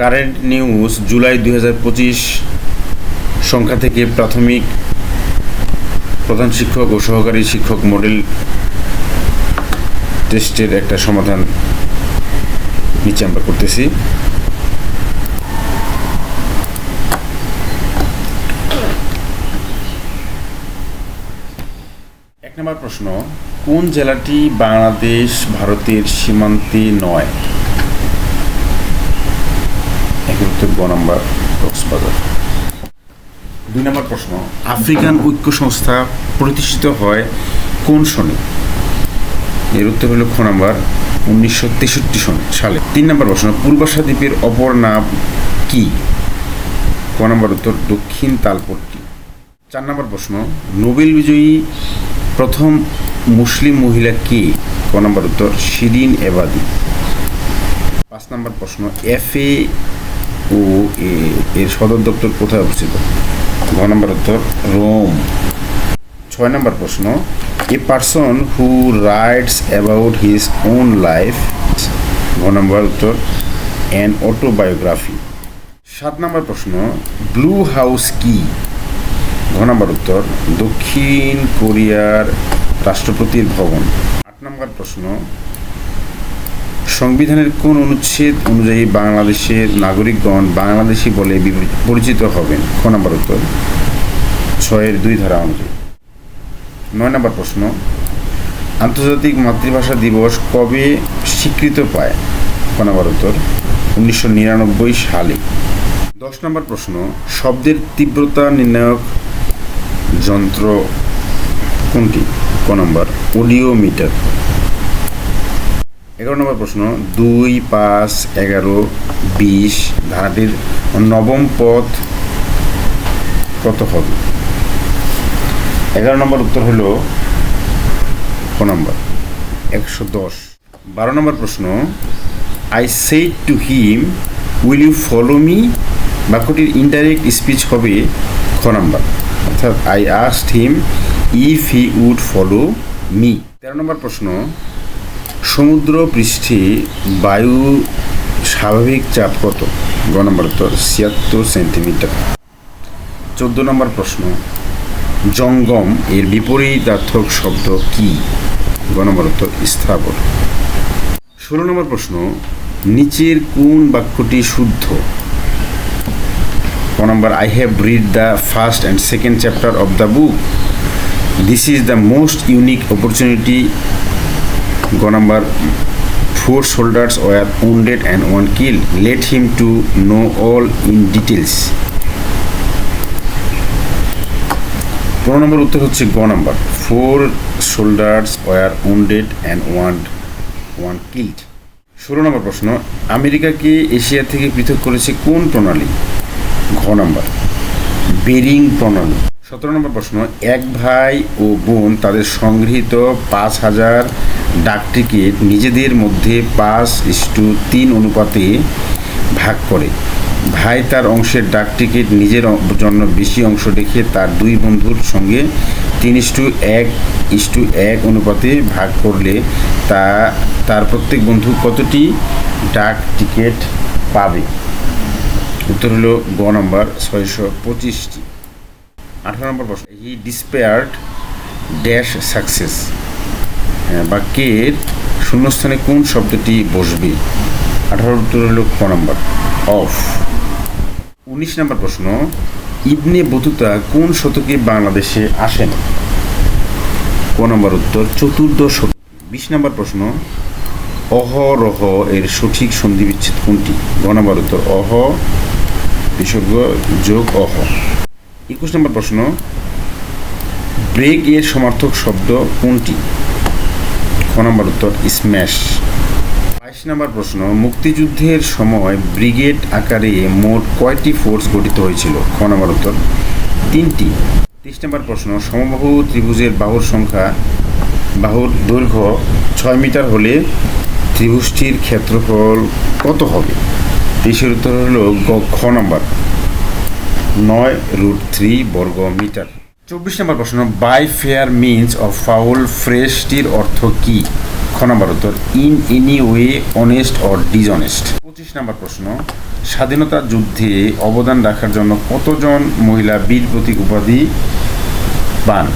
Current news July দুই হাজার পঁচিশ সংখ্যা থেকে প্রাথমিক প্রধান শিক্ষক ও সহকারী শিক্ষক মডেল টেস্টের একটা সমাধান নিচে আমরা করতেছি। এক নম্বর প্রশ্ন, কোন জেলাটি বাংলাদেশ ভারতের সীমান্তে নয়? একের গ নম্বর কক্সবাজার দুই নম্বর প্রশ্ন, আফ্রিকান ঐক্য সংস্থা প্রতিষ্ঠিত হয় কোন সনে এর উত্তর হলো খ নম্বর উনিশশো তেষট্টি সনে সালে। তিন নম্বর প্রশ্ন পূর্বাশা দ্বীপের অপর নাম কি? ক নম্বর উত্তর, দক্ষিণ তালপট্টি। চার নম্বর প্রশ্ন, নোবেল বিজয়ী প্রথম মুসলিম মহিলা কে? ক নম্বর উত্তর, শিরিন এবাদি। পাঁচ নম্বর প্রশ্ন, এফ এ ও এ এর সদর দপ্তর কোথায় অবস্থিত? ঘ নম্বর উত্তর, রোম। ছয় নম্বর প্রশ্ন, a person who writes about his own life ঘ নম্বর উত্তর অ্যান অটোবায়োগ্রাফি সাত নম্বর প্রশ্ন ব্লু হাউস কি? ঘ নম্বর উত্তর, দক্ষিণ কোরিয়ার রাষ্ট্রপতির ভবন। আট নম্বর প্রশ্ন সংবিধানের কোন অনুচ্ছেদ অনুযায়ী বাংলাদেশের নাগরিকগণ বাংলাদেশি বলে পরিচিত হবেন? খ নম্বর উত্তর। ছয়ের দুই ধারা অনুযায়ী। নয় নম্বর প্রশ্ন। আন্তর্জাতিক মাতৃভাষা দিবস কবে স্বীকৃত পায়? ক নম্বর উত্তর। উনিশশো নিরানব্বই সালে। দশ নম্বর প্রশ্ন। শব্দের তীব্রতা নির্ণায়ক যন্ত্র কোনটি? ক নম্বর। অডিওমিটার। এগারো নম্বর প্রশ্ন, দুই, পাঁচ, এগারো, বিশ ধারাটির নবম পথ কত হবে? এগারো নম্বর উত্তর হলো ক নম্বর? একশো দশ। বারো নম্বর প্রশ্ন I said to him will you follow me বাক্যটির ইনডাইরেক্ট স্পিচ হবে খ নম্বর। অর্থাৎ I asked him if he would follow me তেরো নম্বর প্রশ্ন সমুদ্র পৃষ্ঠে বায়ু স্বাভাবিক চাপ কত? গ নম্বর উত্তর, ছিয়াত্তর সেন্টিমিটার। চোদ্দ নম্বর প্রশ্ন, জঙ্গম এর বিপরীতার্থক শব্দ কি? গ নম্বর উত্তর, স্থাবর। ষোলো নম্বর প্রশ্ন, নিচের কোন বাক্যটি শুদ্ধ? ক নম্বর I have read the first and second chapter of the book this is the most unique opportunity গ number four soldiers were wounded and one kill let him to know all in details পনেরো নম্বর উত্তর হচ্ছে গ নম্বর four soldiers were wounded and one one killed ষোলো নম্বর প্রশ্ন আমেরিকাকে এশিয়া থেকে পৃথক করেছে কোন প্রণালী? ঘ নম্বর বেরিং প্রণালী। সতেরো নম্বর প্রশ্ন, এক ভাই ও বোন তাদের সংগৃহীত পাঁচ হাজার ডাক টিকিট নিজেদের মধ্যে পাঁচ ইস্টু তিন অনুপাতে ভাগ করে। ভাই তার অংশের ডাক টিকিট নিজের জন্য বেশি অংশ রেখে তার দুই বন্ধুর সঙ্গে তিন ইস্টু এক ইস্টু এক অনুপাতে ভাগ করলে তা, তার প্রত্যেক বন্ধু কতটি ডাক টিকিট পাবে? উত্তর হলো গ নম্বর, ছয়শো পঁচিশটি। আঠারো নম্বর প্রশ্ন, হি ডিসপেয়ার্ড ড্যাশ সাকসেস। বা বাক্যের শূন্যস্থানে কোন শব্দটি বসবে? আঠারো উত্তর হলো ক নম্বর, অফ। উনিশ নম্বর প্রশ্ন, ইবনে বতুতা কোন শতকে বাংলাদেশে আসেন? ক নম্বর উত্তর চতুর্দশ শতক বিশ নম্বর প্রশ্ন, অহরহ এর সঠিক সন্ধি বিচ্ছেদ কোনটি নম্বর উত্তর, অহ বিসর্গ যোগ অহ। একুশ নম্বর প্রশ্ন ব্রেক এর সমার্থক শব্দ কোনটি? খ নম্বর উত্তর, স্ম্যাশ। বাইশ নম্বর প্রশ্ন, মুক্তিযুদ্ধের সময় ব্রিগেড আকারে মোট কয়টি ফোর্স গঠিত হয়েছিল? খ নম্বর উত্তর, তিনটি। তেইশ নম্বর প্রশ্ন, সমবাহু ত্রিভুজের বাহুর সংখ্যা, বাহুর দৈর্ঘ্য ছয় মিটার হলে ত্রিভুজটির ক্ষেত্রফল কত হবে? তেইশের উত্তর হলো খ নম্বর। নয় রুট থ্রি বর্গ মিটার চব্বিশ নম্বর প্রশ্ন by fair means of foul ফ্রেশটির অর্থ কি? খ নম্বর উত্তর in any way honest or dishonest পঁচিশ নম্বর প্রশ্ন, স্বাধীনতা যুদ্ধে অবদান রাখার জন্য কতজন মহিলা বীর প্রতীক উপাধি পান?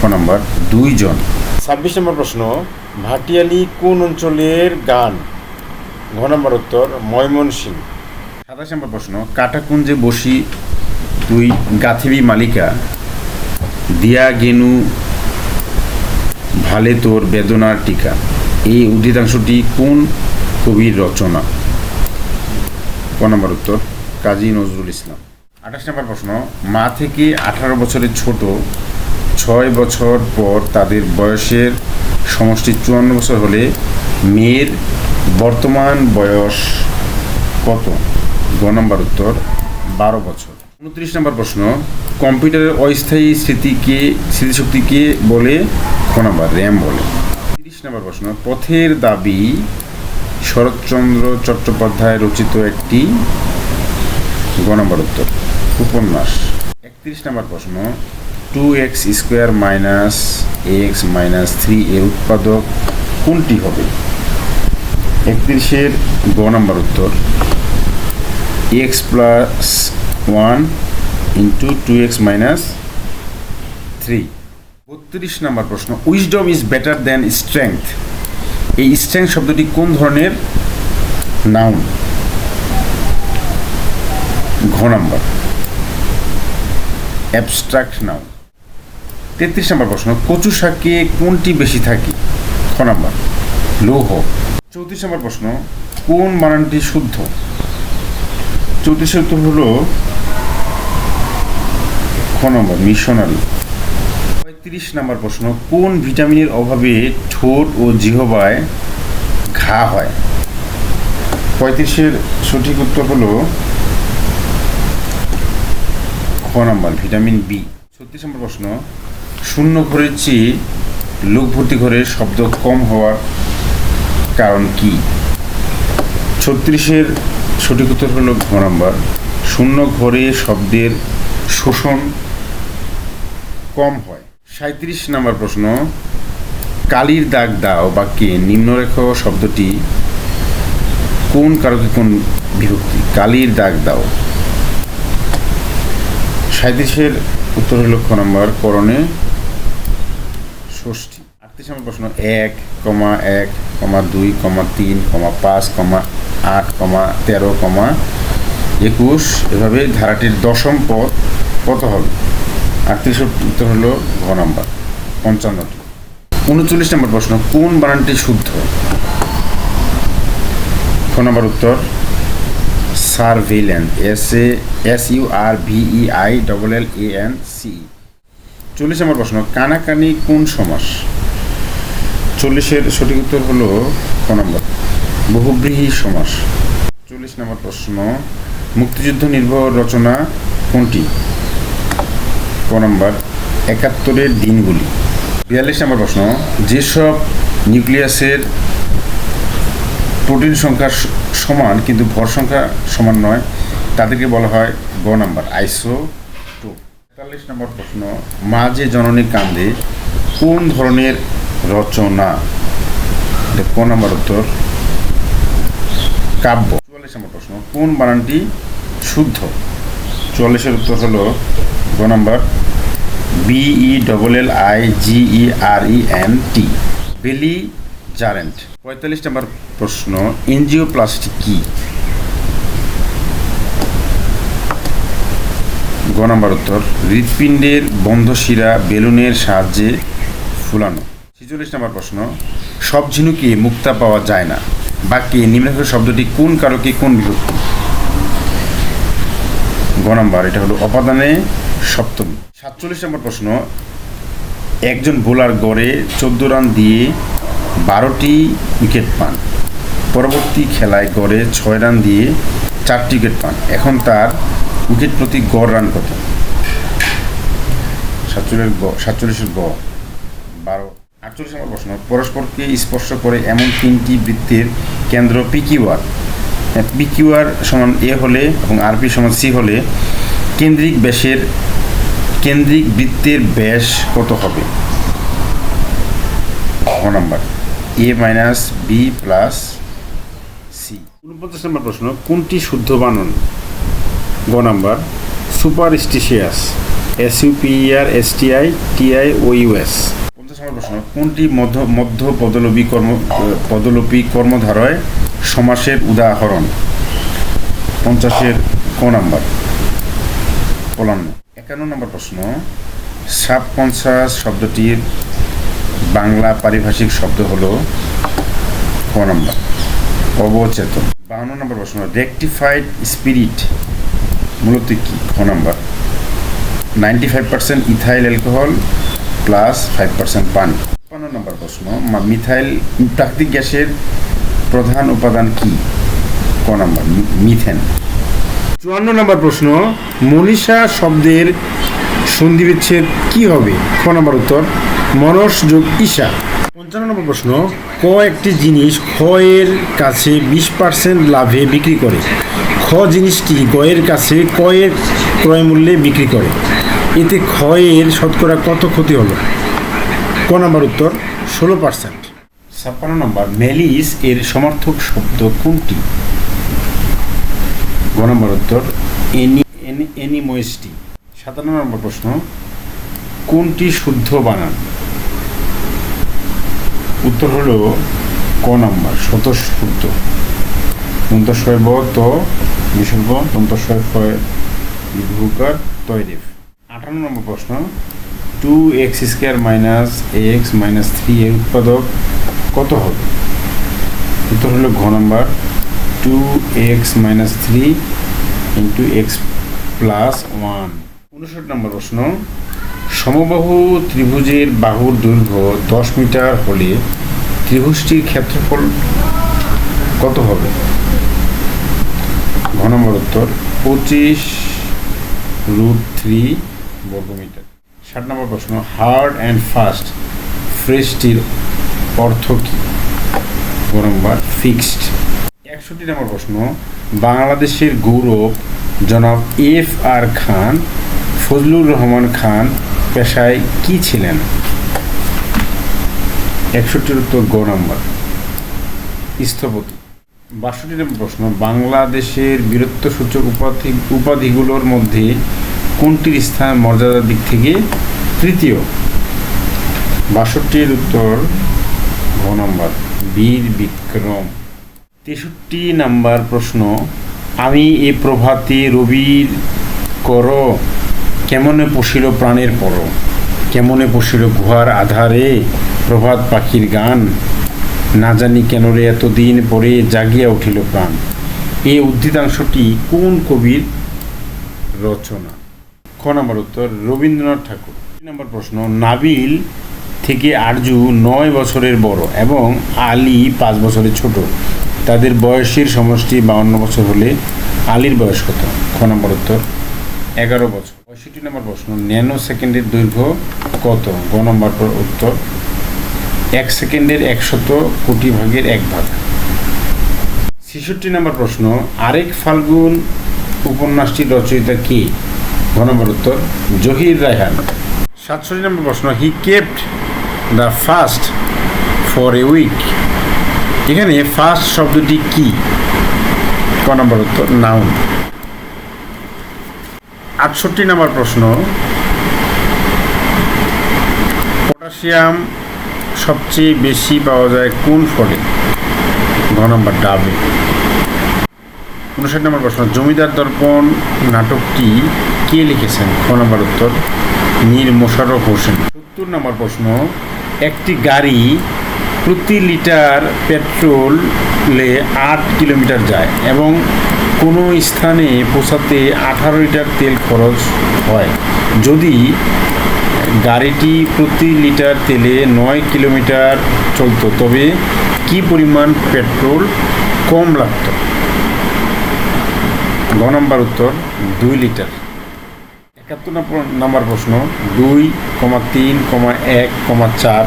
ক নম্বর, দুইজন। ছাব্বিশ নম্বর প্রশ্ন, ভাটিয়ালি কোন অঞ্চলের গান? ঘ নম্বর উত্তর ময়মনসিং সাতাশ নম্বর প্রশ্ন, কাটাকুঞ্জে বসি তুই গাথিবি মালিকা। দিয়া গেনু ভালে তোর বেদনার টিকা। এই উদ্ধৃতাংশটি কোন কবির রচনা? ক নম্বর উত্তর, কাজী নজরুল ইসলাম। আঠাশ নম্বর প্রশ্ন, মা থেকে আঠারো বছরের ছোট ছয় বছর পর তাদের বয়সের সমষ্টি চুয়ান্ন বছর হলে মেয়ের বর্তমান বয়স কত? গ নম্বর উত্তর, বারো বছর। উনত্রিশ নম্বর প্রশ্ন, কম্পিউটারের অস্থায়ী স্মৃতিকে স্মৃতিশক্তিকে বলে? ক নম্বর, র্যাম বলে। তিরিশ নম্বর প্রশ্ন, পথের দাবি শরৎচন্দ্র চট্টোপাধ্যায় রচিত একটি? গ নম্বর উত্তর, উপন্যাস। একত্রিশ নম্বর প্রশ্ন two x square minus x minus three এর উৎপাদক কোনটি হবে? একত্রিশের গ নম্বর উত্তর x plus one into two x minus three বত্রিশ নম্বর প্রশ্ন wisdom is better than strength এই স্ট্রেংথ শব্দটি কোন ধরনের? নাউন ঘ নাম্বার। অ্যাবস্ট্রাক্ট নাউন তেত্রিশ নম্বর প্রশ্ন, কচু শাকে কোনটি বেশি থাকে? খ নাম্বার। লৌহ। চৌত্রিশ নম্বর প্রশ্ন, কোন বানানটি শুদ্ধ? চৌত্রিশের উত্তর হলো খ নম্বর, মিশনারি। পঁয়ত্রিশ নম্বর প্রশ্ন, কোন ভিটামিনের অভাবে ঠোঁট ও জিহবায় ঘা হয়? পঁয়ত্রিশের সঠিক উত্তর হলো খ নম্বর, ভিটামিন বি। ছত্রিশ নম্বর প্রশ্ন, শূন্য ঘরের চেয়ে লোক ভর্তি ঘরের শব্দ কম হওয়ার কারণ কি? ছত্রিশের সঠিক উত্তর হলো ঘ নম্বর, শূন্য ঘরে শব্দের শোষণ কম হয়। সাঁত্রিশ নম্বর প্রশ্ন, কালির দাগ দাও বাক্যে নিম্নরেখ শব্দটি কোন কারকে কোন বিভক্তি? কালির দাগ দাও। সাঁত্রিশের উত্তর হলো নম্বর করণে ষষ্ঠী। আটত্রিশ নম্বর প্রশ্ন, এক, কমা এক, কমা দুই, কমা তিন, কমা পাঁচ, কমা আট, কমা তেরো, কমা একুশ। এভাবে ধারাটির দশম পদ কত হবে? আটত্রিশ উত্তর হলো ঘ নম্বর, পঞ্চান্নটি। উনচল্লিশ নম্বর প্রশ্ন, কোন বানানটি শুদ্ধ? খ নম্বর উত্তর surveillance S A S U R V E I double L A N C চল্লিশ নম্বর প্রশ্ন, কানাকানি কোন সমাস? চল্লিশের সঠিক উত্তর হলো ক নম্বর, বহুব্রীহি সমাস। চল্লিশ নম্বর প্রশ্ন, মুক্তিযুদ্ধ নির্ভর রচনা কোনটি? নম্বর একাত্তরের দিনগুলি। বিয়াল্লিশ নম্বর প্রশ্ন, যেসব নিউক্লিয়াসের প্রোটিন সংখ্যা সমান কিন্তু ভর সংখ্যা সমান নয়, তাদেরকে বলা হয় গ নাম্বার আইসো টু তেতাল্লিশ নম্বর প্রশ্ন মা যে জননী কান্দে কোন ধরনের রচনা? এটা ক নম্বর উত্তর, কাব্য। চুয়াল্লিশ নম্বর প্রশ্ন, কোন বানানটি শুদ্ধ? চুয়াল্লিশের উত্তর হলো গ নম্বর B E double L I G E R E N T belligerent. পঁয়তাল্লিশ নম্বর প্রশ্ন এনজিওপ্লাস্টি কি? গ নম্বর উত্তর, হৃৎপিণ্ডের বন্ধ বেলুনের সাহায্যে ফুলানো। ছেচল্লিশ নম্বর প্রশ্ন, সব ঝিনুকে মুক্তা পাওয়া যায় না। বাক্যে নিম্নলিখিত শব্দটি কোন কারকে কোন বিভক্তি? গ নম্বর, এটা হলো অপাদানে সপ্তমী। সাতচল্লিশ নম্বর প্রশ্ন, একজন বোলার গড়ে চোদ্দ রান দিয়ে বারোটি উইকেট পান। পরবর্তী খেলায় গড়ে ছয় রান দিয়ে চারটি উইকেট পান। এখন তার উইকেট প্রতি গড় রান কত? সাতচল্লিশ গ সাতচল্লিশের গ, বারো। আটচল্লিশ নম্বর প্রশ্ন, পরস্পরকে স্পর্শ করে এমন তিনটি বৃত্তের কেন্দ্র পিকিউআর পিকিউআর সমান এ হলে এবং আরপি সমান সি হলে কেন্দ্রিক ব্যাসের কেন্দ্রিক বৃত্তের ব্যাস কত হবে? ঘ number. A minus B plus C উনপঞ্চাশ নম্বর প্রশ্ন কোনটি শুদ্ধ বানন? গ number superstitious S U P R S T I T I O U S পঞ্চাশ নম্বর প্রশ্ন কোনটি মধ্য মধ্য পদলোপী কর্ম পদলোপী কর্মধারয় সমাসের উদাহরণ? পঞ্চাশের ক নাম্বার পলান্ন। একান্ন নম্বর প্রশ্ন সাবকনসাস শব্দটির বাংলা পারিভাষিক শব্দ হলো ক নম্বর? অবচেতন। বাউন্ন নম্বর প্রশ্ন, রেকটিফাইড স্পিরিট মূলত কি? খ নম্বর। Ninety five percent ethyl alcohol plus five percent পানি। তিপ্পান্ন নম্বর প্রশ্ন মিথাইল, প্রাকৃতিক গ্যাসের প্রধান উপাদান কি? ক নম্বর মিথেন। চুয়ান্ন নম্বর প্রশ্ন, মনীষা শব্দের সন্ধিবিচ্ছেদ কি হবে? খ নম্বর উত্তর, মনস যোগ ঈশা। পঞ্চান্ন নম্বর প্রশ্ন, ক একটি জিনিস খ এর কাছে বিশ পার্সেন্ট লাভে বিক্রি করে? খ জিনিসটি গ এর কাছে ক এর ক্রয় মূল্যে বিক্রি করে? এতে খ এর শতকরা কত ক্ষতি হলো? ক নম্বর উত্তর, ষোলো পার্সেন্ট ছাপ্পান্ন নম্বর, মেলিস এর সমর্থক শব্দ কোনটি? গ নম্বর উত্তর এনি এনি- এনিমোয়েস্টি। সাতান্ন নম্বর প্রশ্ন কোনটি শুদ্ধ বানান? উত্তর হলো ক নম্বর স্বতঃস্ফূর্ত দন্তস্বয় ব ত বিসর্গ দন্তস্বয় ফয় বিভুকার তৈরেফ আঠান্ন নম্বর প্রশ্ন two x square minus x minus three এর উৎপাদক কত হবে? উত্তর হলো ঘ নম্বর two x minus three into x plus one উনষাট নম্বর প্রশ্ন, সমবাহু ত্রিভুজের বাহুর দৈর্ঘ্য দশ মিটার হলে ত্রিভুজটির ক্ষেত্রফল কত হবে? ঘ নম্বর উত্তর, পঁচিশ রুট থ্রি বর্গমিটার। ষাট নম্বর প্রশ্ন হার্ড অ্যান্ড ফাস্ট ফ্রেশটির অর্থ কী? নম্বর ফিক্সড একষট্টি নম্বর প্রশ্ন। বাংলাদেশের গৌরব জনাব এফ আর খান, ফজলুর রহমান খান পেশায় কি ছিলেন? একষট্টির উত্তর গ নম্বর। স্থপতি। বাষট্টি নম্বর প্রশ্ন, বাংলাদেশের বীরত্বসূচক উপাধি, উপাধিগুলোর মধ্যে কোনটির স্থান মর্যাদার দিক থেকে তৃতীয়? বাষট্টির উত্তর ঘ নম্বর, বীর বিক্রম। তেষট্টি নাম্বার প্রশ্ন, আমি এ প্রভাতে রবির কর কেমনে পশিল প্রাণের পর? কেমনে পশিল গুহার আধারে প্রভাত পাখির গান? না জানি কেন রে এতদিন পরে জাগিয়া উঠিল প্রাণ। এই উদ্ধৃতাংশটি কোন কবির রচনা? খ নম্বর উত্তর, রবীন্দ্রনাথ ঠাকুর। নম্বর প্রশ্ন, নাবিল থেকে আরজু নয় বছরের বড় এবং আলী পাঁচ বছরের ছোট। তাদের বয়সের সমষ্টি বাউন্ন বছর হলে আলীর বয়স কত? খ নম্বর উত্তর, এগারো বছর। পঁয়ষট্টি নম্বর প্রশ্ন, ন্যানো সেকেন্ডের দৈর্ঘ্য কত? গ নম্বর উত্তর, এক সেকেন্ডের একশত কোটি ভাগের এক ভাগ। ছেষট্টি নম্বর প্রশ্ন, আরেক ফাল্গুন উপন্যাসটির রচয়িতা কি? ঘ নম্বর উত্তর, জহির রায়হান। সাতষট্টি নম্বর প্রশ্ন, he kept the first for a week. এখানে ফাস্ট শব্দটি কি? ক নম্বর উত্তর নাউন আটষট্টি নম্বর প্রশ্ন। পটাশিয়াম সবচেয়ে বেশি পাওয়া যায় কোন ফলে? ঘ নম্বর, ডাবে। উনষাট নম্বর প্রশ্ন, জমিদার দর্পণ নাটকটি কে লিখেছেন? খ নম্বর উত্তর, মীর মোশাররফ হোসেন। সত্তর নম্বর প্রশ্ন, একটি গাড়ি প্রতি লিটার পেট্রোলে আট কিলোমিটার যায় এবং কোনো স্থানে পৌঁছাতে আঠারো লিটার তেল খরচ হয়। যদি গাড়িটি প্রতি লিটার তেলে নয় কিলোমিটার চলতো, তবে কি পরিমাণ পেট্রোল কম লাগতো? গ নম্বর উত্তর, দুই লিটার। একাত্তর নম্বর প্রশ্ন, দুই কমা তিন কমা এক কমা চার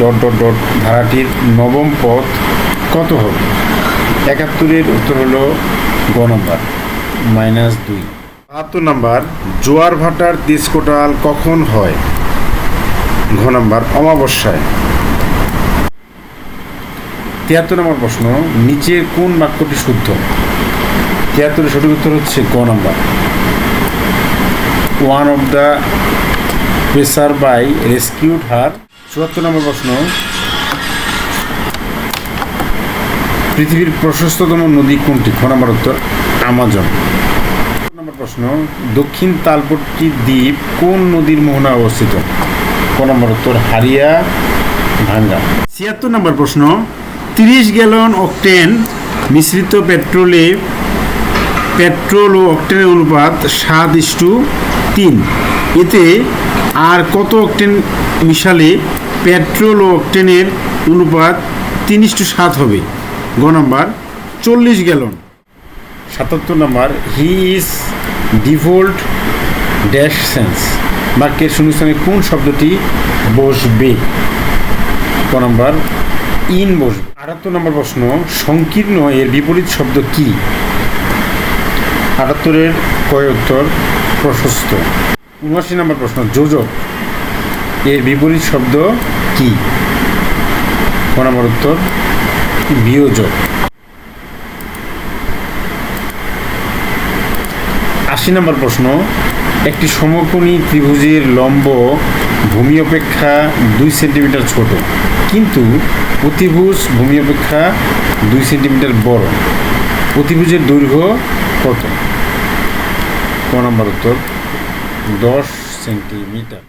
ডট ডট ডট ধারাটির নবম পদ কত হবে? একাত্তরের উত্তর হলো গ নম্বর, মাইনাস দুই। বাহাত্তর নম্বর, জোয়ার ভাটার তেজকোটাল কখন হয়? ঘ নম্বর, অমাবস্যায়। তিয়াত্তর নম্বর প্রশ্ন, নিচের কোন বাক্যটি শুদ্ধ? তিয়াত্তরের সঠিক উত্তর হচ্ছে ক নম্বর। One of the pressure by rescued her চুয়াত্তর নম্বর প্রশ্ন। পৃথিবীর প্রশস্ততম নদী কোনটি? খ নম্বর উত্তর, আমাজন। নম্বর প্রশ্ন, দক্ষিণ তালপট্টি দ্বীপ কোন নদীর মোহনায় অবস্থিত? ক নম্বর উত্তর, হারিয়া, ভাঙ্গা। ছিয়াত্তর নম্বর প্রশ্ন, তিরিশ গ্যালন অক্টেন মিশ্রিত পেট্রোলে, পেট্রোল ও অক্টেনের অনুপাত সাত ইস্টু তিন। এতে আর কত অক্টেন মিশালে পেট্রোল ও অক্টেনের অনুপাত তিন ইস্টু সাত হবে। গ নাম্বার, চল্লিশ গ্যালন। সাতাত্তর নম্বর, হি ইজ ডিভোল্ট ড্যাশ সেন্স। বাক্যের শূন্যস্থানে কোন শব্দটি বসবে? ক নম্বর, ইন বসবে। আটাত্তর নম্বর প্রশ্ন, সংকীর্ণ এর বিপরীত শব্দ কি? আটাত্তরের কয় উত্তর? প্রশস্ত। উনআশি নম্বর প্রশ্ন, যোজক এর বিপরীত শব্দ কি? ক উত্তর? বিয়োজক আশি নম্বর প্রশ্ন, একটি সমকোণী ত্রিভুজের লম্ব ভূমি অপেক্ষা দুই সেন্টিমিটার ছোট, কিন্তু অতিভুজ ভূমি অপেক্ষা দুই সেন্টিমিটার বড় অতিভুজের দৈর্ঘ্য কত? ক নম্বর উত্তর, দশ সেন্টিমিটার।